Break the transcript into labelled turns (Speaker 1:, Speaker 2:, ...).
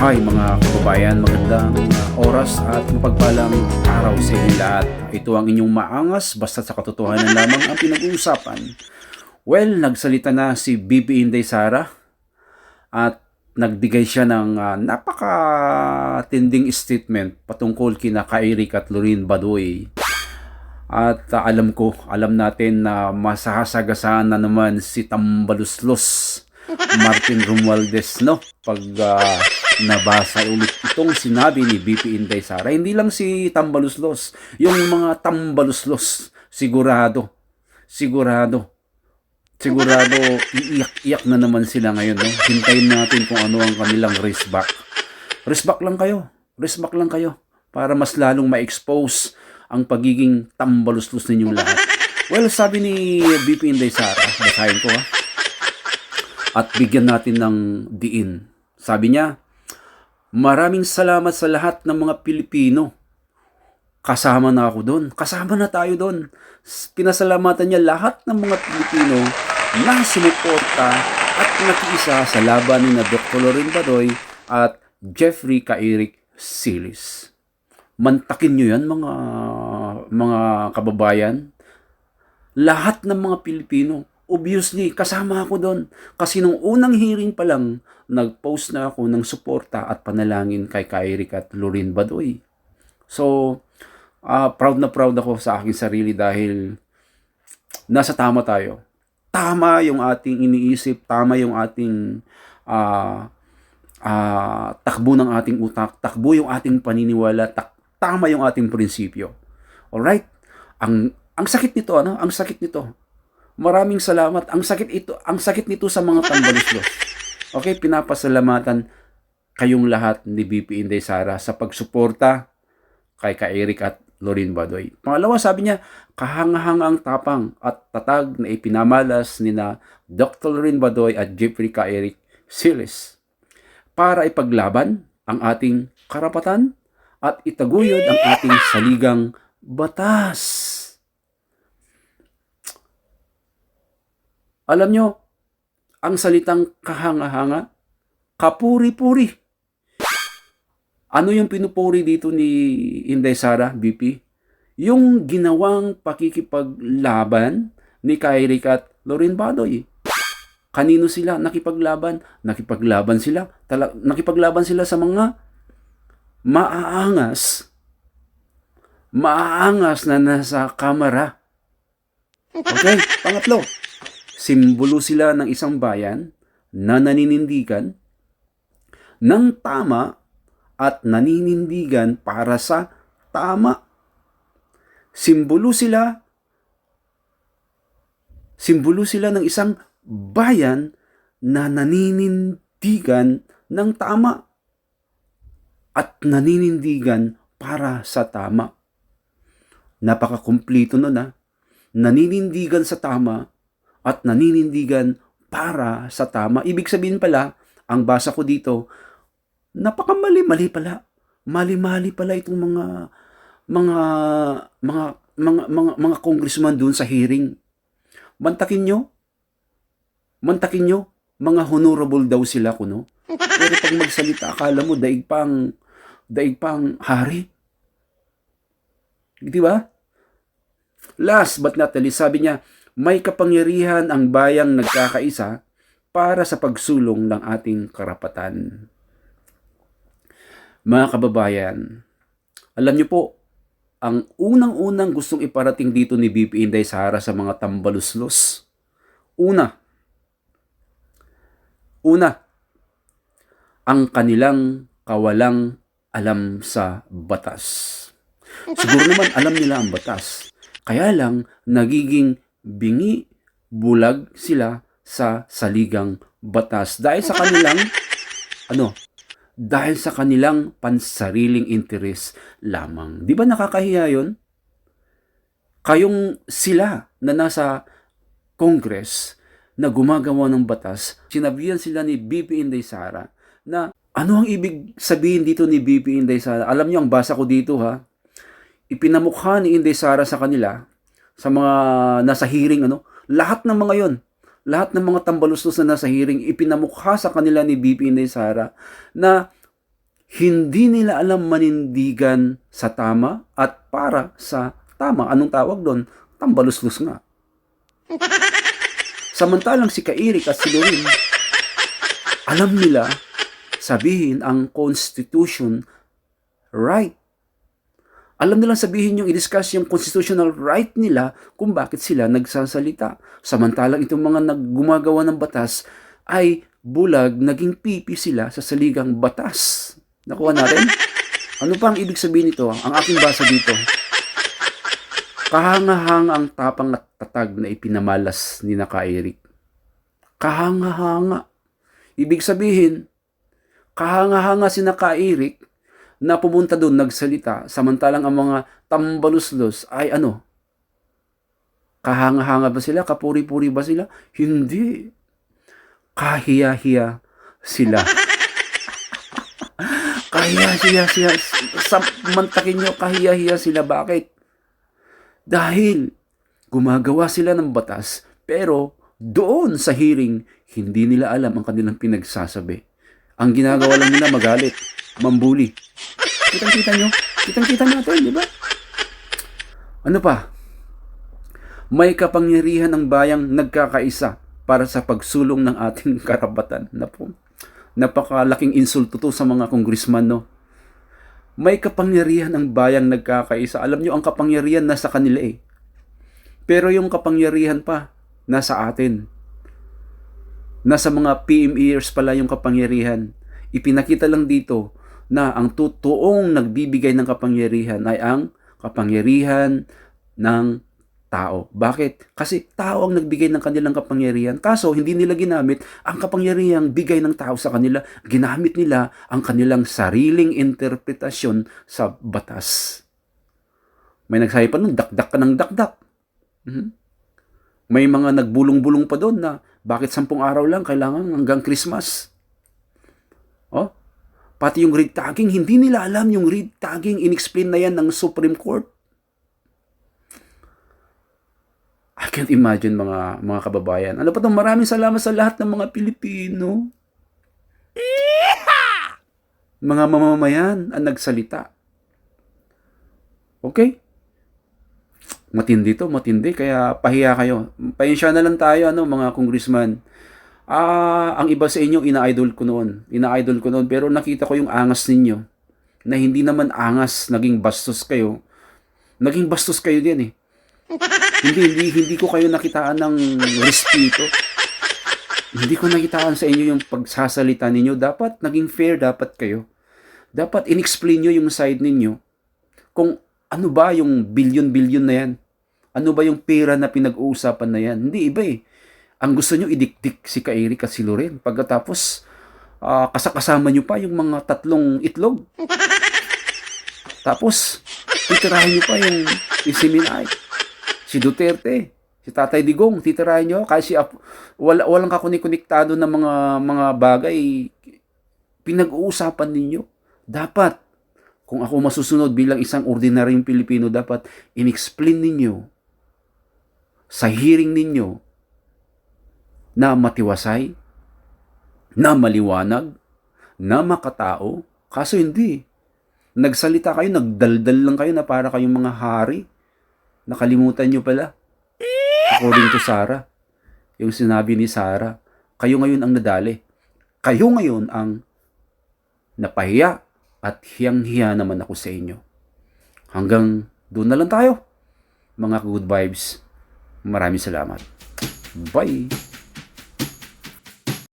Speaker 1: Hi mga kababayan, magandang oras at mapagpalang araw sa inyo lahat. Ito ang inyong maangas basta sa katotohanan lamang ang pinag-uusapan. Well, nagsalita na si BP Inday Sara at nagbigay siya ng uh, napaka-tinding statement patungkol kina Kairik at Lorin Badoy. At uh, alam ko, alam natin na masasagasaan na naman si Tambaluslos Martin Romualdez, no? Pag uh, nabasa ulit itong sinabi ni BP Inday Sara. Hindi lang si Tambaluslos, yung mga Tambaluslos, sigurado, sigurado, sigurado iiyak-iyak na naman sila ngayon. No? Hintayin natin kung ano ang kanilang race back. Race back lang kayo, race back lang kayo para mas lalong ma-expose ang pagiging tambaluslos ninyong lahat. Well, sabi ni BP Inday Sara, basahin ko ha, at bigyan natin ng diin. Sabi niya, maraming salamat sa lahat ng mga Pilipino. Kasama na ako doon. Kasama na tayo doon. Pinasalamatan niya lahat ng mga Pilipino na sumuporta at nakiisa sa laban ni Dr. Loren Badoy at Jeffrey Kairik Silis. Mantakin nyo yan mga, mga kababayan. Lahat ng mga Pilipino obviously, kasama ako doon. Kasi nung unang hearing pa lang, nag-post na ako ng suporta at panalangin kay Kairik at Lorin Badoy. So, uh, proud na proud ako sa aking sarili dahil nasa tama tayo. Tama yung ating iniisip, tama yung ating uh, uh, takbo ng ating utak, takbo yung ating paniniwala, tak tama yung ating prinsipyo. Alright? Ang ang sakit nito, ano? Ang sakit nito Maraming salamat. Ang sakit ito, ang sakit nito sa mga tambaluslos. Okay, pinapasalamatan kayong lahat ni BP Inday Sara sa pagsuporta kay Ka Eric at Lorin Badoy. Pangalawa, sabi niya, kahangahangang tapang at tatag na ipinamalas ni na Dr. Lorin Badoy at Jeffrey Ka Eric Siles para ipaglaban ang ating karapatan at itaguyod ang ating saligang batas. Alam nyo, ang salitang kahanga-hanga, kapuri-puri. Ano yung pinupuri dito ni Inday Sara, BP? Yung ginawang pakikipaglaban ni Kairik at Lorin Badoy. Kanino sila nakipaglaban? Nakipaglaban sila. Tala, nakipaglaban sila sa mga maaangas. Maaangas na nasa kamera. Okay, pangatlo simbolo sila ng isang bayan na naninindigan ng tama at naninindigan para sa tama. Simbolo sila simbolo sila ng isang bayan na naninindigan ng tama at naninindigan para sa tama. Napakakumplito nun ha. Naninindigan sa tama at naninindigan para sa tama. Ibig sabihin pala, ang basa ko dito, napakamali-mali pala. Mali-mali pala itong mga mga mga mga mga, mga congressman doon sa hearing. Mantakin nyo? Mantakin nyo? Mga honorable daw sila kuno. Pero pag magsalita, akala mo daig pang daig pang hari. Di ba? Last but not the least, sabi niya, may kapangyarihan ang bayang nagkakaisa para sa pagsulong ng ating karapatan. Mga kababayan, alam niyo po, ang unang-unang gustong iparating dito ni BP Inday Sara sa mga tambaluslos, una, una, ang kanilang kawalang alam sa batas. Siguro naman alam nila ang batas. Kaya lang nagiging bingi, bulag sila sa saligang batas dahil sa kanilang ano dahil sa kanilang pansariling interes lamang. Di ba nakakahiya yon? Kayong sila na nasa Congress na gumagawa ng batas, sinabihan sila ni BP Inday Sara na ano ang ibig sabihin dito ni BP Inday Sara? Alam niyo ang basa ko dito ha. Ipinamukha ni Inday Sara sa kanila sa mga nasa hearing ano, lahat ng mga 'yon, lahat ng mga tambalustos na nasa hearing ipinamukha sa kanila ni BP Inday Sara na hindi nila alam manindigan sa tama at para sa tama. Anong tawag doon? Tambaluslus nga. Samantalang si Kairik at si Lorin, alam nila sabihin ang Constitution right. Alam nilang sabihin yung i-discuss yung constitutional right nila kung bakit sila nagsasalita. Samantalang itong mga naggumagawa ng batas ay bulag, naging pipi sila sa saligang batas. Nakuha natin? Ano pa ang ibig sabihin nito? Ang aking basa dito. Kahanga-hanga ang tapang at tatag na ipinamalas ni Naka Eric. Kahanga-hanga. Ibig sabihin, kahanga-hanga si Naka Eric na pumunta doon nagsalita samantalang ang mga tambaluslos ay ano? Kahanga-hanga ba sila? Kapuri-puri ba sila? Hindi. Kahiya-hiya sila. kahiya-hiya sila. Sa mantakin nyo, kahiya-hiya sila. Bakit? Dahil gumagawa sila ng batas pero doon sa hearing, hindi nila alam ang kanilang pinagsasabi. Ang ginagawa lang nila magalit, mambuli. Kitang-kita nyo? Kitang-kita natin, di ba? Ano pa? May kapangyarihan ng bayang nagkakaisa para sa pagsulong ng ating karapatan. Napo, napakalaking insulto to sa mga kongresman, no? May kapangyarihan ng bayang nagkakaisa. Alam nyo, ang kapangyarihan nasa kanila eh. Pero yung kapangyarihan pa, nasa atin. Nasa mga PM ears pala yung kapangyarihan. Ipinakita lang dito na ang totoong nagbibigay ng kapangyarihan ay ang kapangyarihan ng tao. Bakit? Kasi tao ang nagbigay ng kanilang kapangyarihan. Kaso, hindi nila ginamit ang kapangyarihang bigay ng tao sa kanila. Ginamit nila ang kanilang sariling interpretasyon sa batas. May nagsabi pa nun, dakdak ka ng dakdak. Mhm. May mga nagbulong-bulong pa doon na bakit sampung araw lang kailangan hanggang Christmas? Oh, pati yung read tagging, hindi nila alam yung read tagging, inexplain na yan ng Supreme Court. I can't imagine mga mga kababayan. Ano pa to? Maraming salamat sa lahat ng mga Pilipino. Mga mamamayan ang nagsalita. Okay? Matindi to, matindi. Kaya pahiya kayo. Pahinsya na lang tayo, ano, mga congressman. Ah, ang iba sa inyo, ina-idol ko noon. Ina-idol ko noon. Pero nakita ko yung angas ninyo. Na hindi naman angas, naging bastos kayo. Naging bastos kayo din eh hindi, hindi, hindi ko kayo nakitaan ng respeto. Hindi ko nakitaan sa inyo yung pagsasalita ninyo. Dapat naging fair dapat kayo. Dapat inexplain nyo yung side ninyo. Kung ano ba yung billion-billion na yan. Ano ba yung pera na pinag-uusapan na yan. Hindi, iba eh. Ang gusto nyo idikdik si Kairik at si Loren. Pagkatapos, uh, kasakasama nyo pa yung mga tatlong itlog. Tapos, titirahin nyo pa yung isiminay si Duterte, si Tatay Digong, titirahin nyo, kasi si Apo, wala, walang kakunikonnektado ng mga, mga bagay, pinag-uusapan ninyo. Dapat, kung ako masusunod bilang isang ordinaryong Pilipino, dapat in-explain ninyo sa hearing ninyo na matiwasay, na maliwanag, na makatao, kaso hindi. Nagsalita kayo, nagdaldal lang kayo na para kayong mga hari Nakalimutan nyo pala. According to Sarah. Yung sinabi ni Sarah, kayo ngayon ang nadali. Kayo ngayon ang napahiya at hiyang-hiya naman ako sa inyo. Hanggang doon na lang tayo. Mga good vibes. Maraming salamat. Bye!